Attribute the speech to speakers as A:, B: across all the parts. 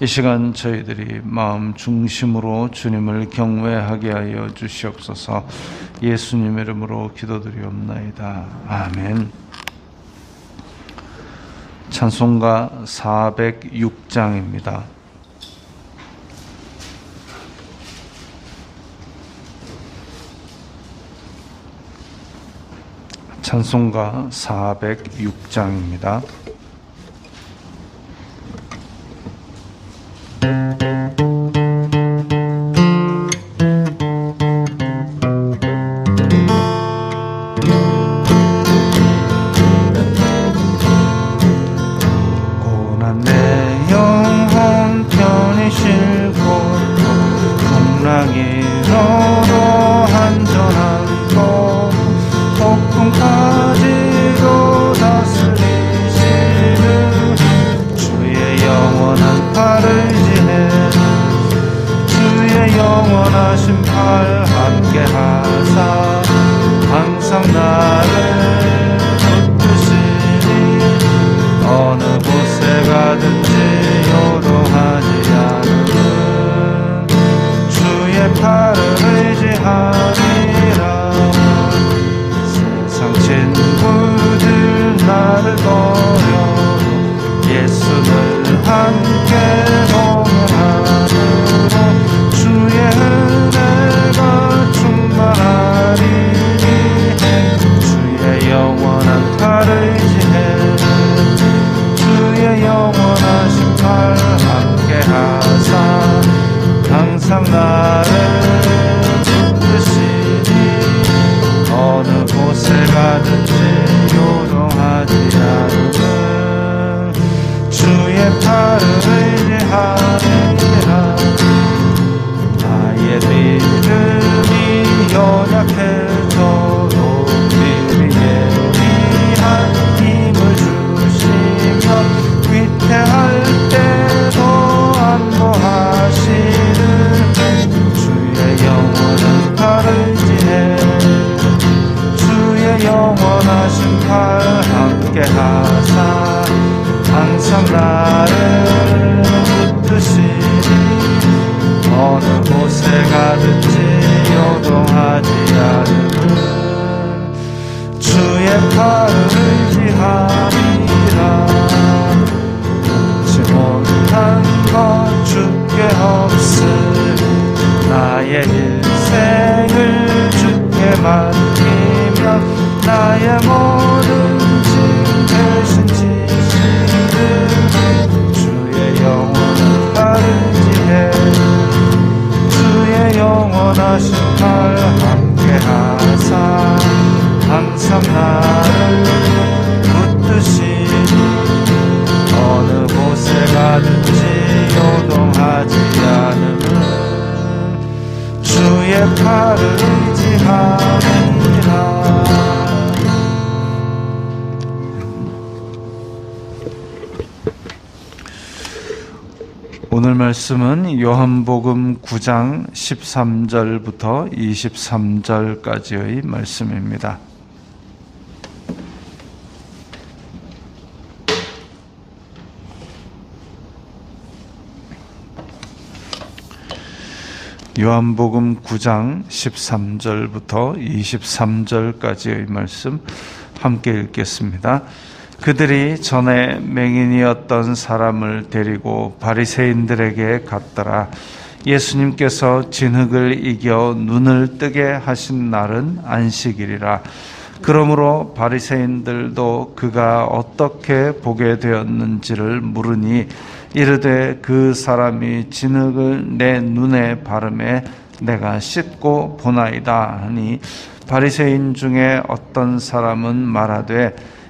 A: 이 시간 저희들이 마음 중심으로 주님을 경외하게 하여 주시옵소서 예수님 이름으로 기도드리옵나이다. 아멘. 찬송가 406장입니다. 찬송가 406장입니다. 오늘 말씀은 요한복음 9장 13절부터 23절까지의 말씀입니다. 요한복음 9장 13절부터 23절까지의 말씀 함께 읽겠습니다. 그들이 전에 맹인이었던 사람을 데리고 바리새인들에게 갔더라. 예수님께서 진흙을 이겨 눈을 뜨게 하신 날은 안식일이라. 그러므로 바리새인들도 그가 어떻게 보게 되었는지를 물으니 이르되 그 사람이 진흙을 내 눈에 바르매 내가 씻고 보나이다 하니 바리새인 중에 어떤 사람은 말하되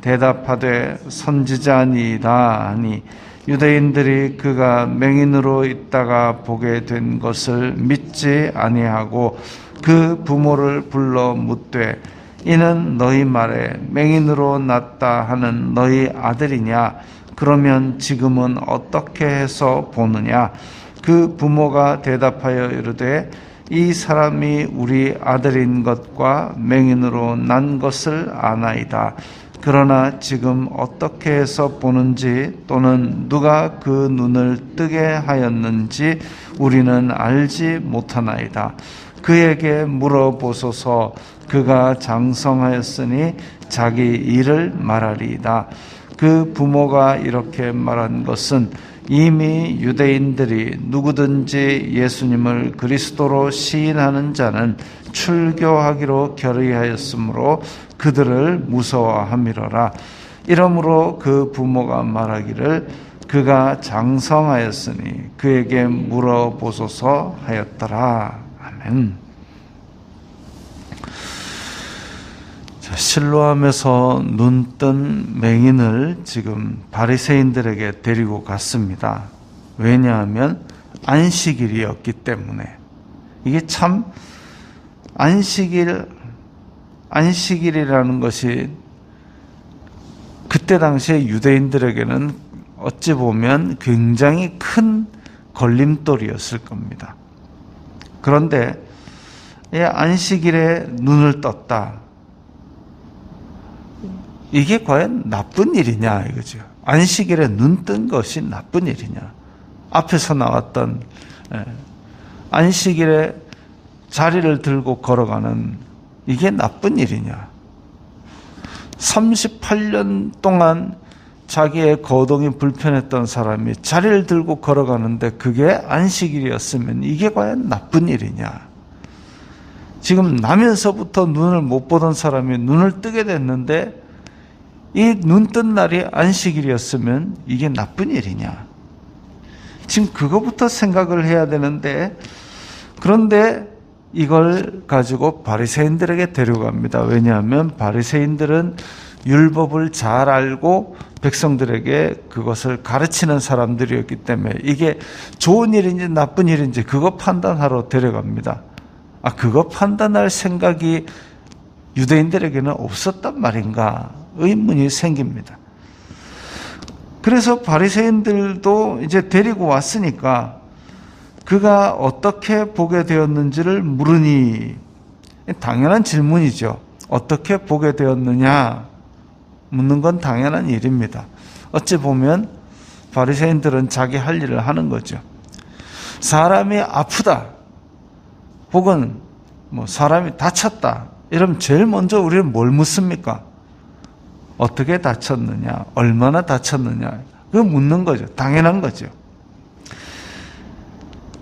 A: 대답하되 선지자니이다 하니 유대인들이 그가 맹인으로 있다가 보게 된 것을 믿지 아니하고 그 부모를 불러 묻되 이는 너희 말에 맹인으로 났다 하는 너희 아들이냐 그러면 지금은 어떻게 해서 보느냐 그 부모가 대답하여 이르되 이 사람이 우리 아들인 것과 맹인으로 난 것을 아나이다. 그러나 지금 어떻게 해서 보는지 또는 누가 그 눈을 뜨게 하였는지 우리는 알지 못하나이다. 그에게 물어보소서 그가 장성하였으니 자기 일을 말하리이다. 그 부모가 이렇게 말한 것은 이미 유대인들이 누구든지 예수님을 그리스도로 시인하는 자는 출교하기로 결의하였으므로 그들을 무서워함이로라. 이러므로 그 부모가 말하기를 그가 장성하였으니 그에게 물어보소서 하였더라. 아멘. 실로암에서 눈뜬 맹인을 지금 바리새인들에게 데리고 갔습니다. 왜냐하면 안식일이었기 때문에 이게 참 안식일 안식일이라는 것이 그때 당시에 유대인들에게는 어찌 보면 굉장히 큰 걸림돌이었을 겁니다. 그런데 안식일에 눈을 떴다. 이게 과연 나쁜 일이냐 이거죠. 안식일에 눈 뜬 것이 나쁜 일이냐. 앞에서 나왔던 예, 안식일에 자리를 들고 걸어가는 이게 나쁜 일이냐. 38년 동안 자기의 거동이 불편했던 사람이 자리를 들고 걸어가는데 그게 안식일이었으면 이게 과연 나쁜 일이냐. 지금 나면서부터 눈을 못 보던 사람이 눈을 뜨게 됐는데 이 눈 뜬 날이 안식일이었으면 이게 나쁜 일이냐? 지금 그거부터 생각을 해야 되는데 그런데 이걸 가지고 바리새인들에게 데려갑니다. 왜냐하면 바리새인들은 율법을 잘 알고 백성들에게 그것을 가르치는 사람들이었기 때문에 이게 좋은 일인지 나쁜 일인지 그거 판단하러 데려갑니다. 아, 그거 판단할 생각이 유대인들에게는 없었단 말인가? 의문이 생깁니다. 그래서 바리새인들도 이제 데리고 왔으니까 그가 어떻게 보게 되었는지를 물으니 당연한 질문이죠. 어떻게 보게 되었느냐 묻는 건 당연한 일입니다. 어찌 보면 바리새인들은 자기 할 일을 하는 거죠. 사람이 아프다 혹은 뭐 사람이 다쳤다 이러면 제일 먼저 우리는 뭘 묻습니까? 어떻게 다쳤느냐, 얼마나 다쳤느냐, 그거 묻는 거죠. 당연한 거죠.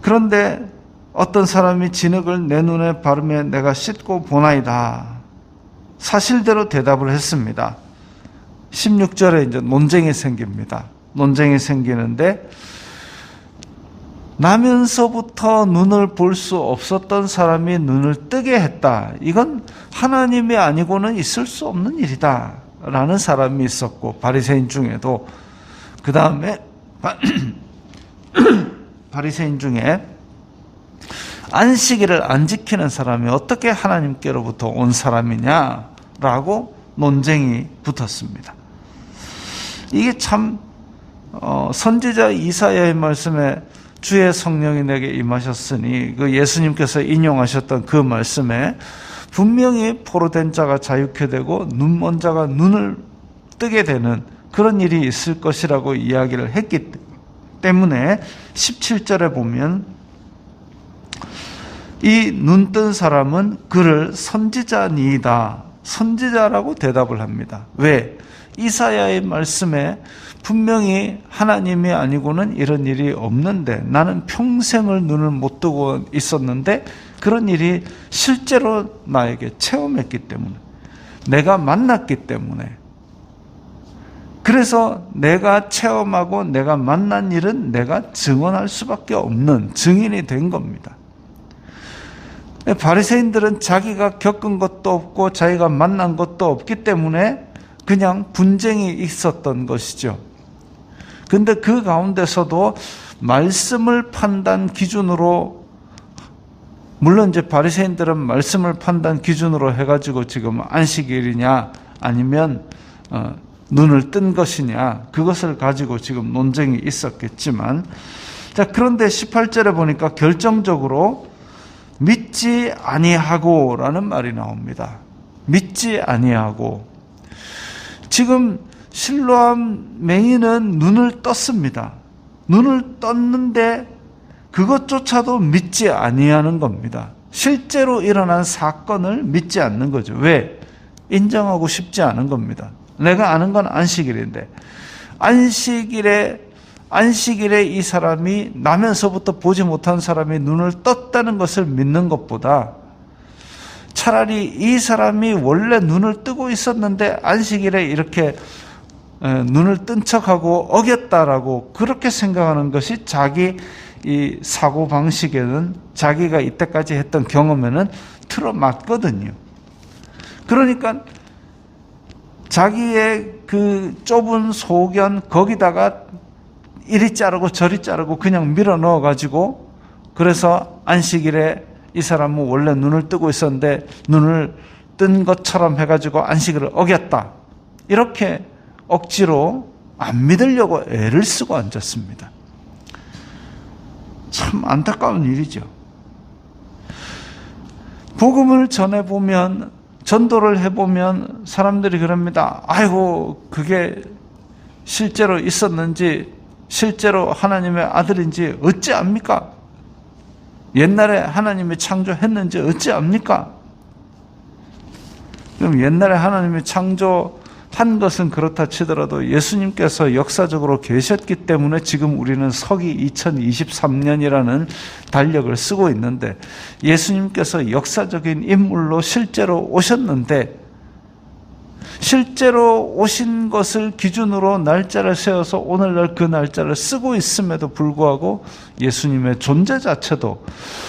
A: 그런데 어떤 사람이 진흙을 내 눈에 바르며 내가 씻고 보나이다. 사실대로 대답을 했습니다. 16절에 이제 논쟁이 생깁니다. 논쟁이 생기는데 나면서부터 눈을 볼 수 없었던 사람이 눈을 뜨게 했다. 이건 하나님이 아니고는 있을 수 없는 일이다. 라는 사람이 있었고 바리새인 중에도 그 다음에 바리새인 중에 안식일을 안 지키는 사람이 어떻게 하나님께로부터 온 사람이냐라고 논쟁이 붙었습니다. 이게 참 어, 선지자 이사야의 말씀에 주의 성령이 내게 임하셨으니 그 예수님께서 인용하셨던 그 말씀에 분명히 포로된 자가 자유케 되고 눈먼 자가 눈을 뜨게 되는 그런 일이 있을 것이라고 이야기를 했기 때문에 17절에 보면 이 눈 뜬 사람은 그를 선지자니이다. 선지자라고 대답을 합니다. 왜? 이사야의 말씀에 분명히 하나님이 아니고는 이런 일이 없는데 나는 평생을 눈을 못 뜨고 있었는데 그런 일이 실제로 나에게 체험했기 때문에 내가 만났기 때문에 그래서 내가 체험하고 내가 만난 일은 내가 증언할 수밖에 없는 증인이 된 겁니다. 바리새인들은 자기가 겪은 것도 없고 자기가 만난 것도 없기 때문에 그냥 분쟁이 있었던 것이죠. 근데 그 가운데서도 말씀을 판단 기준으로 물론 이제 바리새인들은 말씀을 판단 기준으로 해가지고 지금 안식일이냐 아니면 어, 눈을 뜬 것이냐 그것을 가지고 지금 논쟁이 있었겠지만 자 그런데 18절에 보니까 결정적으로 믿지 아니하고라는 말이 나옵니다. 믿지 아니하고 지금 실로암 맹인은 눈을 떴습니다. 눈을 떴는데 그것조차도 믿지 아니하는 겁니다. 실제로 일어난 사건을 믿지 않는 거죠. 왜? 인정하고 싶지 않은 겁니다. 내가 아는 건 안식일인데 안식일에 안식일에 이 사람이 나면서부터 보지 못한 사람이 눈을 떴다는 것을 믿는 것보다 차라리 이 사람이 원래 눈을 뜨고 있었는데 안식일에 이렇게 눈을 뜬 척하고 어겼다라고 그렇게 생각하는 것이 자기 이 사고 방식에는 자기가 이때까지 했던 경험에는 틀어맞거든요. 그러니까 자기의 그 좁은 소견 거기다가 이리 자르고 저리 자르고 그냥 밀어 넣어 가지고 그래서 안식일에 이 사람은 원래 눈을 뜨고 있었는데 눈을 뜬 것처럼 해 가지고 안식일을 어겼다. 이렇게 억지로 안 믿으려고 애를 쓰고 앉았습니다. 참 안타까운 일이죠. 복음을 전해보면, 전도를 해보면 사람들이 그럽니다. 아이고, 그게 실제로 있었는지, 실제로 하나님의 아들인지 어찌 압니까? 옛날에 하나님이 창조했는지 어찌 압니까? 그럼 옛날에 하나님이 창조 한 것은 그렇다 치더라도 예수님께서 역사적으로 계셨기 때문에 지금 우리는 서기 2023년이라는 달력을 쓰고 있는데 예수님께서 역사적인 인물로 실제로 오셨는데 실제로 오신 것을 기준으로 날짜를 세워서 오늘날 그 날짜를 쓰고 있음에도 불구하고 예수님의 존재 자체도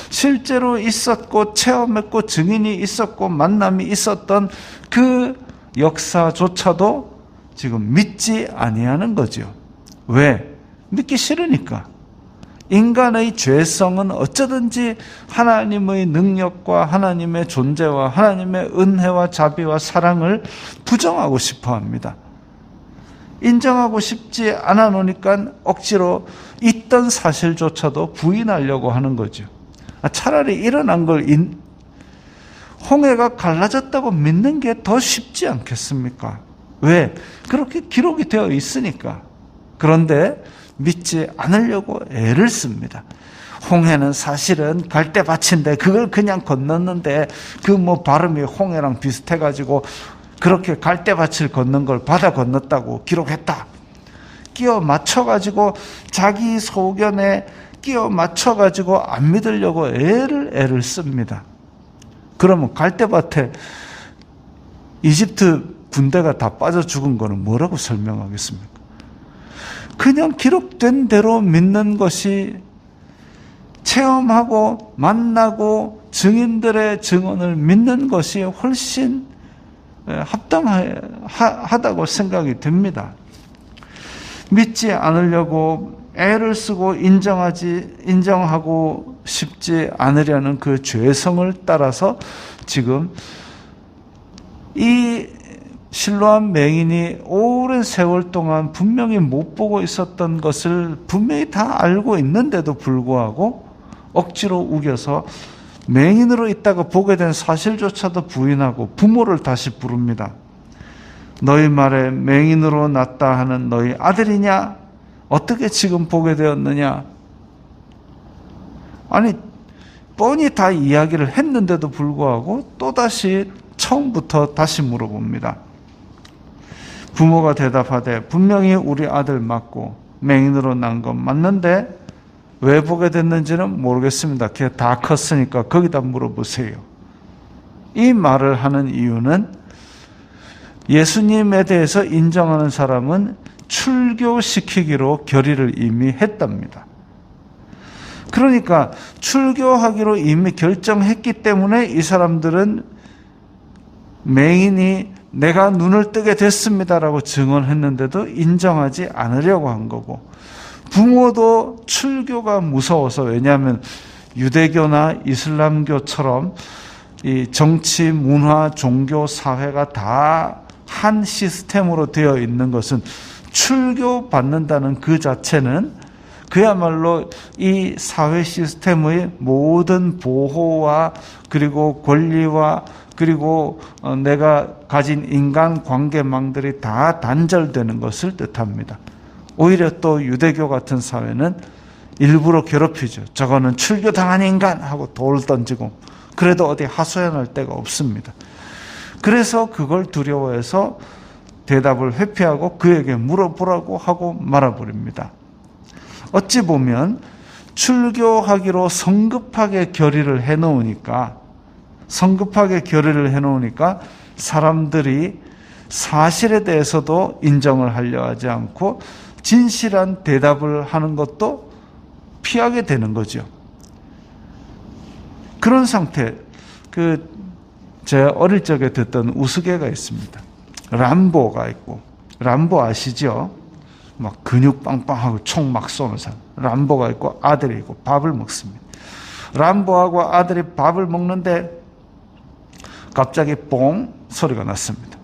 A: 실제로 있었고 체험했고 증인이 있었고 만남이 있었던 그 역사조차도 지금 믿지 아니하는 거죠. 왜? 믿기 싫으니까. 인간의 죄성은 어쩌든지 하나님의 능력과 하나님의 존재와 하나님의 은혜와 자비와 사랑을 부정하고 싶어 합니다. 인정하고 싶지 않아 놓으니까 억지로 있던 사실조차도 부인하려고 하는 거죠. 아, 차라리 일어난 걸 홍해가 갈라졌다고 믿는 게 더 쉽지 않겠습니까? 왜? 그렇게 기록이 되어 있으니까. 그런데 믿지 않으려고 애를 씁니다. 홍해는 사실은 갈대밭인데 그걸 그냥 건넜는데 그 뭐 발음이 홍해랑 비슷해가지고 그렇게 갈대밭을 걷는 걸 받아 건넜다고 기록했다. 끼워 맞춰가지고 자기 소견에 끼워 맞춰가지고 안 믿으려고 애를 애를 씁니다. 그러면 갈대밭에 이집트 군대가 다 빠져 죽은 거는 뭐라고 설명하겠습니까? 그냥 기록된 대로 믿는 것이 체험하고 만나고 증인들의 증언을 믿는 것이 훨씬 합당하다고 생각이 됩니다. 믿지 않으려고 애를 쓰고 인정하지 인정하고 싶지 않으려는 그 죄성을 따라서 지금 이 실로한 맹인이 오랜 세월 동안 분명히 못 보고 있었던 것을 분명히 다 알고 있는데도 불구하고 억지로 우겨서 맹인으로 있다가 보게 된 사실조차도 부인하고 부모를 다시 부릅니다. 너희 말에 맹인으로 났다 하는 너희 아들이냐? 어떻게 지금 보게 되었느냐? 아니, 뻔히 다 이야기를 했는데도 불구하고 또다시 처음부터 다시 물어봅니다. 부모가 대답하되 분명히 우리 아들 맞고 맹인으로 난 건 맞는데 왜 보게 됐는지는 모르겠습니다. 걔 다 컸으니까 거기다 물어보세요. 이 말을 하는 이유는 예수님에 대해서 인정하는 사람은 출교시키기로 결의를 이미 했답니다. 그러니까 출교하기로 이미 결정했기 때문에 이 사람들은 맹인이 내가 눈을 뜨게 됐습니다라고 증언했는데도 인정하지 않으려고 한 거고 부모도 출교가 무서워서 왜냐하면 유대교나 이슬람교처럼 이 정치, 문화, 종교, 사회가 다 한 시스템으로 되어 있는 것은 출교 받는다는 그 자체는 그야말로 이 사회 시스템의 모든 보호와 그리고 권리와 그리고 어, 내가 가진 인간 관계망들이 다 단절되는 것을 뜻합니다. 오히려 또 유대교 같은 사회는 일부러 괴롭히죠. 저거는 출교당한 인간 하고 돌 던지고 그래도 어디 하소연할 데가 없습니다. 그래서 그걸 두려워해서 대답을 회피하고 그에게 물어보라고 하고 말아버립니다. 어찌 보면 출교하기로 성급하게 결의를 해놓으니까 성급하게 결의를 해놓으니까 사람들이 사실에 대해서도 인정을 하려 하지 않고 진실한 대답을 하는 것도 피하게 되는 거죠. 그런 상태, 그, 제 어릴 적에 듣던 우스개가 있습니다. 람보가 있고, 람보 아시죠? 막 근육 빵빵하고 총 막 쏘는 사람. 람보가 있고 아들이 있고 밥을 먹습니다. 람보하고 아들이 밥을 먹는데 갑자기 뽕 소리가 났습니다.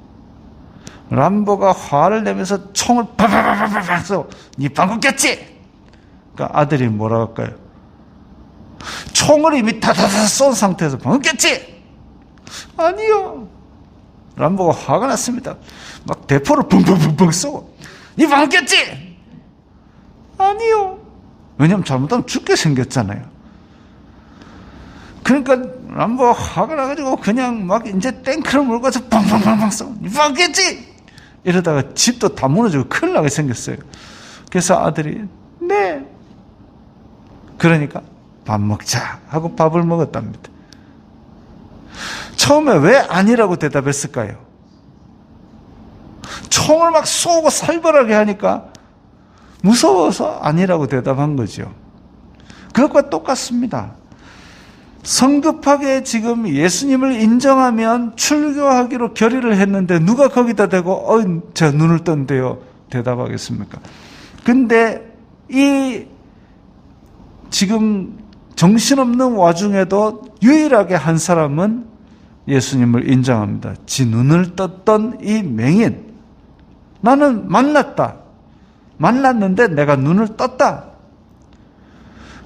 A: 람보가 화를 내면서 총을 바바바바바 쏘. 니 방금 꼈지? 그러니까 아들이 뭐라 할까요? 총을 이미 다다다 쏜 상태에서 방금 꼈지? 아니요. 람보가 화가 났습니다. 막 대포를 붕붕붕붕 쏘고 니 방금 꼈지? 아니요. 왜냐면 잘못하면 죽게 생겼잖아요. 그러니까 람보가 화가 나가지고 그냥 막 이제 탱크를 몰고 가서 팡팡팡팡 쏘. 니 방금 꼈지? 이러다가 집도 다 무너지고 큰일 나게 생겼어요. 그래서 아들이 네. 그러니까 밥 먹자 하고 밥을 먹었답니다. 처음에 왜 아니라고 대답했을까요? 총을 막 쏘고 살벌하게 하니까 무서워서 아니라고 대답한 거죠. 그것과 똑같습니다. 성급하게 지금 예수님을 인정하면 출교하기로 결의를 했는데 누가 거기다 대고 어, 제 눈을 떴는데요. 대답하겠습니까? 근데 이 지금 정신없는 와중에도 유일하게 한 사람은 예수님을 인정합니다. 지 눈을 떴던 이 맹인. 나는 만났다. 만났는데 내가 눈을 떴다.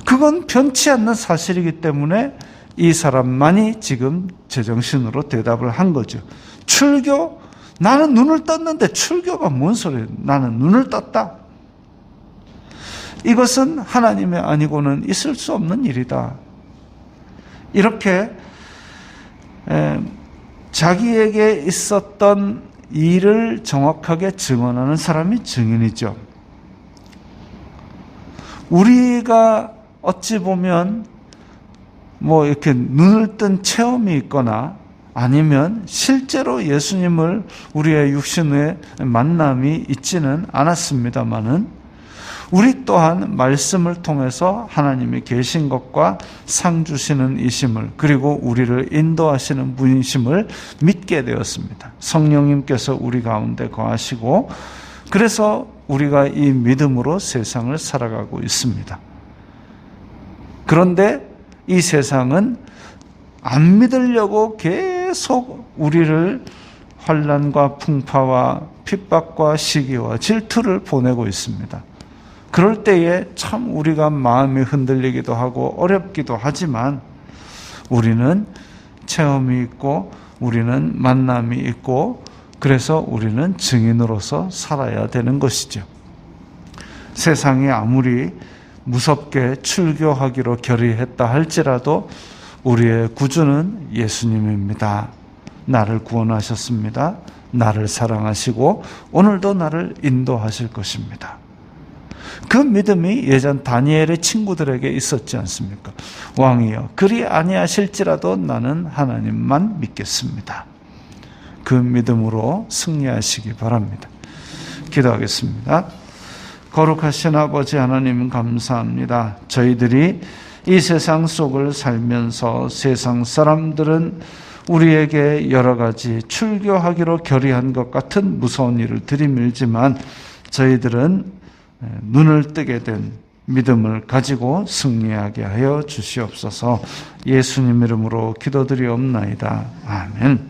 A: 그건 변치 않는 사실이기 때문에 이 사람만이 지금 제정신으로 대답을 한 거죠. 출교? 나는 눈을 떴는데 출교가 뭔 소리예요? 나는 눈을 떴다. 이것은 하나님의 아니고는 있을 수 없는 일이다. 이렇게 자기에게 있었던 일을 정확하게 증언하는 사람이 증인이죠. 우리가 어찌 보면 뭐 이렇게 눈을 뜬 체험이 있거나 아니면 실제로 예수님을 우리의 육신의 만남이 있지는 않았습니다만은 우리 또한 말씀을 통해서 하나님이 계신 것과 상 주시는 이심을 그리고 우리를 인도하시는 분이심을 믿게 되었습니다. 성령님께서 우리 가운데 거하시고 그래서 우리가 이 믿음으로 세상을 살아가고 있습니다. 그런데 이 세상은 안 믿으려고 계속 우리를 환란과 풍파와 핍박과 시기와 질투를 보내고 있습니다. 그럴 때에 참 우리가 마음이 흔들리기도 하고 어렵기도 하지만 우리는 체험이 있고 우리는 만남이 있고 그래서 우리는 증인으로서 살아야 되는 것이죠. 세상이 아무리 무섭게 출교하기로 결의했다 할지라도 우리의 구주는 예수님입니다. 나를 구원하셨습니다. 나를 사랑하시고 오늘도 나를 인도하실 것입니다. 그 믿음이 예전 다니엘의 친구들에게 있었지 않습니까? 왕이여, 그리 아니하실지라도 나는 하나님만 믿겠습니다. 그 믿음으로 승리하시기 바랍니다. 기도하겠습니다. 거룩하신 아버지 하나님 감사합니다. 저희들이 이 세상 속을 살면서 세상 사람들은 우리에게 여러 가지 출교하기로 결의한 것 같은 무서운 일을 들이밀지만 저희들은 눈을 뜨게 된 믿음을 가지고 승리하게 하여 주시옵소서 예수님 이름으로 기도드리옵나이다. 아멘.